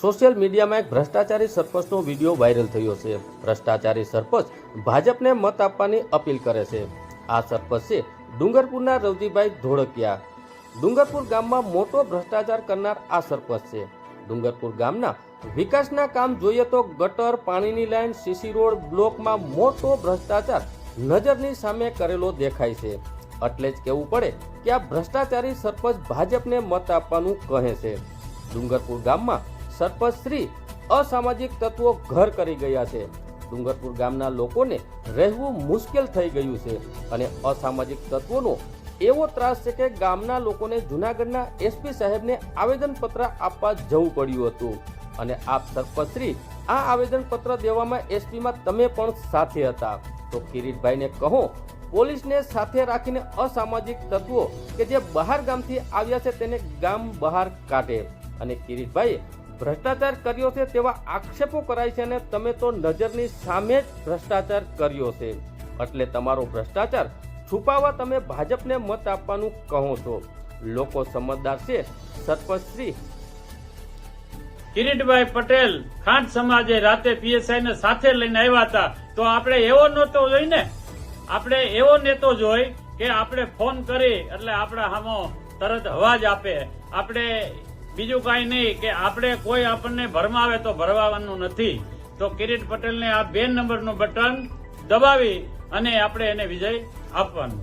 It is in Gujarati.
સોશિયલ મીડિયામાં એક ભ્રષ્ટાચારી સરપંચનો વીડિયો વાયરલ થયો છે. ભ્રષ્ટાચારી સરપંચ ભાજપને મત આપવાની અપીલ કરે છે. આ સરપંચ છે ડુંગરપુરના રવજીભાઈ ધોળકિયા, ડુંગરપુર ગામમાં મોટો ભ્રષ્ટાચાર કરનાર આ સરપંચ છે. ડુંગરપુર ગામના વિકાસના કામ જોઈએ તો ગટર, પાણીની લાઇન સીસી રોડ બ્લોકમાં મોટો ભ્રષ્ટાચાર નજરની સામે કરેલો દેખાય છે. એટલે જ કહેવું પડે કે આ ભ્રષ્ટાચારી સરપંચ ભાજપને મત આપવાનું કહે છે. ડુંગરપુર ગામમાં સરપંચ અસામાજિક તત્વો ઘર કરી ગયા છે. ડુંગરપુર ગામના લોકોને રહેવું મુશ્કેલ થઈ ગયું છે અને અસામાજિક તત્વોનો એવો ત્રાસ છે કે ગામના લોકોને જુનાગઢના એસપી સાહેબને આવેદનપત્ર આપવા જવું પડ્યું હતું. અને આપ સરપંચશ્રી આ આવેદનપત્ર દેવામાં એસપીમાં તમે પણ સાથે હતા. તો કિરીટભાઈને કહો, પોલીસને સાથે રાખીને અસામાજિક તત્વો કે જે બહાર ગામથી આવ્યા છે તેને ગામ બહાર કાઢે. અને કિરીટભાઈએ ભ્રષ્ટાચાર કર્યો છે તેવા આક્ષેપો કરાય છે અને તમે તો નજરની સામે જ ભ્રષ્ટાચાર કર્યો છે. એટલે તમારો ભ્રષ્ટાચાર છુપાવવા તમે ભાજપને મત આપવાનું કહો છો. લોકો સમજદાર છે. સરપંચ શ્રી કિરીટભાઈ પટેલ ખાંડ સમાજે રાતે પીએસઆઈ ને સાથે લઈને આવ્યા હતા. તો આપણે એવો નહોતો જોઈ ને? આપણે એવો નેતો જોઈ કે આપણે ફોન કરી એટલે આપણા હામો તરત અવાજ આપે. આપણે બીજું કાંઈ નહીં કે આપણે કોઈ આપણને ભરમાવે તો ભરવાનું નથી. તો કિરીટ પટેલને આ બે નંબરનું બટન દબાવી અને આપણે એને વિજય આપવાનો.